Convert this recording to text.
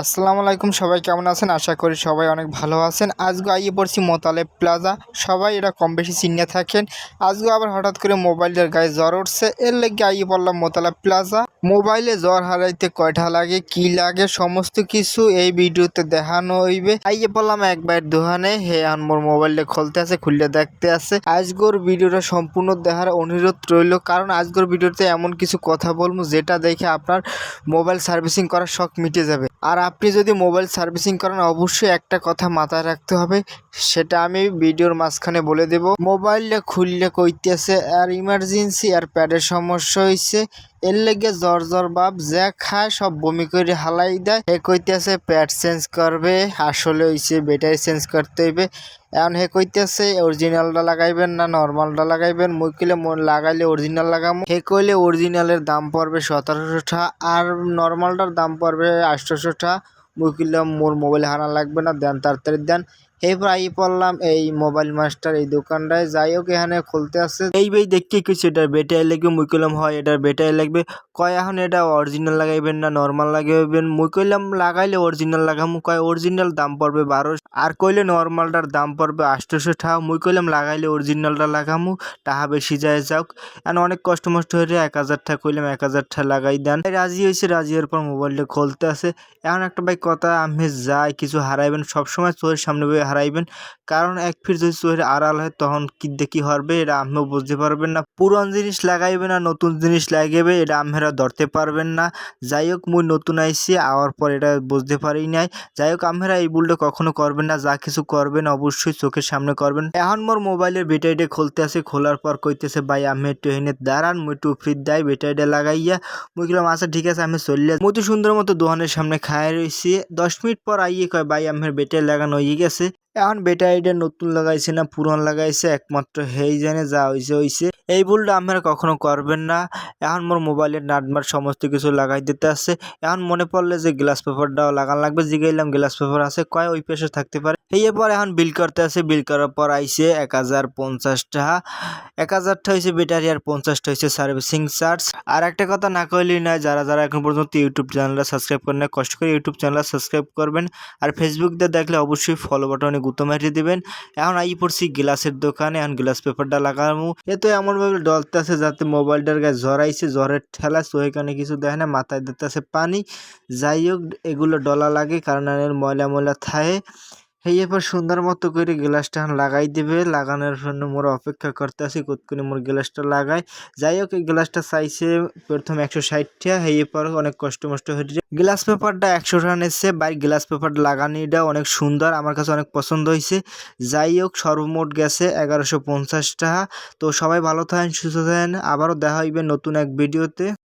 আসসালামু আলাইকুম, সবাই কেমন আছেন? আশা করি সবাই অনেক ভালো আছেন। আজকে আইয়ে পড়ছি মোতালেব প্লাজা। সবাই এটা কম বেশি চিনে থাকেন। আজকে আবার হঠাৎ করে মোবাইলের গায়ে জ্বর উঠছে। এর লেগে আইয়ে পড়লাম মোতালেব প্লাজা। মোবাইলে জ্বর হারাইতে কয়টা লাগে, কি লাগে, সমস্ত কিছু এই ভিডিওতে দেখানো হইবে। আইয়ে পড়লাম একবার দোহানে হে আন মোর মোবাইলটা খুলতে আছে, খুললে দেখতে আছে। আজকের ভিডিওটা সম্পূর্ণ দেখার অনুরোধ রইল, কারণ আজকের ভিডিওতে এমন কিছু কথা বলব, যেটা দেখে আপনার মোবাইল সার্ভিসিং করার শখ মিটে যাবে। আর আপনি যদি মোবাইল সার্ভিসিং করেন, অবশ্যই একটা কথা মাথায় রাখতে হবে, সেটা আমি ভিডিওর মাঝখানে বলে দেব। মোবাইলটা খুললে কইতেছে, আর ইমার্জেন্সি আর প্যাডের সমস্যা হয়েছে এর লেগে জ্বর জ্বর বাপ যা খায় সব বমি করে হালাই দেয়। হে কইতেছে প্যাড চেঞ্জ করবে, আসলে হইছে ব্যাটারি চেঞ্জ করতে হইবে। এখন হে কইতেছে অরিজিনালটা লাগাইবেন না, নর্মালটা লাগাইবেন। মুই কইলে লাগাইলে অরিজিনাল লাগামু। হে কইলে অরিজিনালের দাম পড়বে সতেরোশো টাকা আর নর্মালটার দাম পড়বে আটশোশো টাকা। মুই কইলাম মোর মোবাইল হারা লাগবে না, দেন তাড়াতাড়ি দেন। এরপর আই পড়লাম এই মোবাইল মাস্টার এই দোকানটায়। যাই হোক, এখানে খুলতে আছে। এই বই দেখতে কিছু এটার বেটাই লাগবে মুই কইলাম, হয় এটার বেটাই লাগবে। কয়, এখন এটা অরিজিনাল লাগাইবেন না নর্মাল লাগাইবেন? মুই কইলাম, লাগাইলে অরিজিনাল লাগামু। কয় অরিজিনাল দাম পড়বে বারোশো আর কইলে নর্মালটার দাম পড়বে আটশোশো টাকা। মুই কইলাম, লাগাইলে অরিজিনালটা লাগামু, টাকা বেশি যায় যাওক এখন অনেক কষ্ট মষ্ট হয়ে এক হাজার টাকা কইলাম, এক হাজার টাকা লাগাই দেন। রাজি হয়েছে রাজি হওয়ার পর মোবাইলটা খুলতে আসে এখন একটা ভাই কথা, আমি যাই, কিছু হারাইবেন। সবসময় চোখের সামনে হারাইবেন। কারণ এক ফির যদি চোখের আড়াল হয়, তখন কি দেখি হবে, এটা আমিও বুঝতে পারবেন না। পুরান জিনিস লাগাইবে না নতুন জিনিস লাগাইবে, এটা আমেরা ধরতে পারবেন না। যাই হোক, মুই নতুন আইসি আওয়ার পর এটা বুঝতে পারি নাই। যাই হোক আমেরা এই ভুলটা কখনো করবেন না, যা কিছু করবেন অবশ্যই চোখের সামনে করবেন। এখন মোর মোবাইলের ব্যাটারিটা খুলতে আছে, খোলার পর কইতেছে, ভাই, আমি একটু এনে দাঁড়ান, মুই একটু ফ্রি দেয় ব্যাটারিটা লাগাইয়া। মুই গেলাম আচ্ছা ঠিক আছে, আমি চললে মুই তো সুন্দর মতো দোকানের সামনে খায় রয়েছি দশ মিনিট পর আইয়ে কয়, ভাই, আমার ব্যাটারি লাগানো হয়ে গেছে। এখন ব্যাটারিটা নতুন লাগাইছে না পুরান লাগাইছে একমাত্র হেই জানে যা হইছে হইছে। এই ভুলটা আপনারা কখনো করবেন না। এখন মোর মোবাইলের নাটমার সমস্ত কিছু লাগাই দিতে আছে। এখন মনে পড়লে যে গ্লাস পেপারটাও লাগান লাগবে। জিগাইলাম গ্লাস পেপার আছে, কয় ওই পেশে থাকতে পারে। এই পর এখন বিল করতে আছে। বিল করার পর আইছে এক হাজার পঞ্চাশ টাকা। এক হাজারটা হয়েছে ব্যাটারি আর পঞ্চাশটা হয়েছে সার্ভিসিং চার্জ আর একটা কথা না কইলেই নয়, যারা যারা এখন পর্যন্ত ইউটিউব চ্যানেলটা সাবস্ক্রাইব করেন না কষ্ট করে ইউটিউব চ্যানেলটা সাবস্ক্রাইব করবেন। আর ফেসবুক দিয়ে দেখলে অবশ্যই ফলো বাটনে গুতো মারিয়ে দিবেন। এখন আই পড়ছি গ্লাসের দোকানে, এখন গ্লাস পেপারটা লাগামু। এ তো এমনভাবে ডলতে আছে যাতে মোবাইলটার গায়ে জ্বরাইছে জ্বরের ঠেলা সোহেখানে কিছু দেখে না, মাথায় দিতে আছে পানি। যাই হোক, এগুলো ডলা লাগে, কারণ এর ময়লা ময়লা থায়ে এই এবার সুন্দর মতো করে গ্লাসটা লাগাই দেবে। লাগানোর জন্য মোর অপেক্ষা করতে আছি কতক্ষণে মোর গ্লাসটা লাগাই। যাই হোক, এই গ্লাসটা চাইছে প্রথম একশো ষাটটা। এই পর অনেক কষ্ট মষ্ট হয়েছে গ্লাস পেপারটা একশো টাকা নিচ্ছে বাই গ্লাস পেপার লাগানিটা অনেক সুন্দর, আমার কাছে অনেক পছন্দ হয়েছে। যাই হোক, সর্বমোট গেছে এগারোশো পঞ্চাশ টাকা। তো সবাই ভালো থাকেন, সুস্থ থাকেন। আবারও দেখা হইবে নতুন এক ভিডিওতে।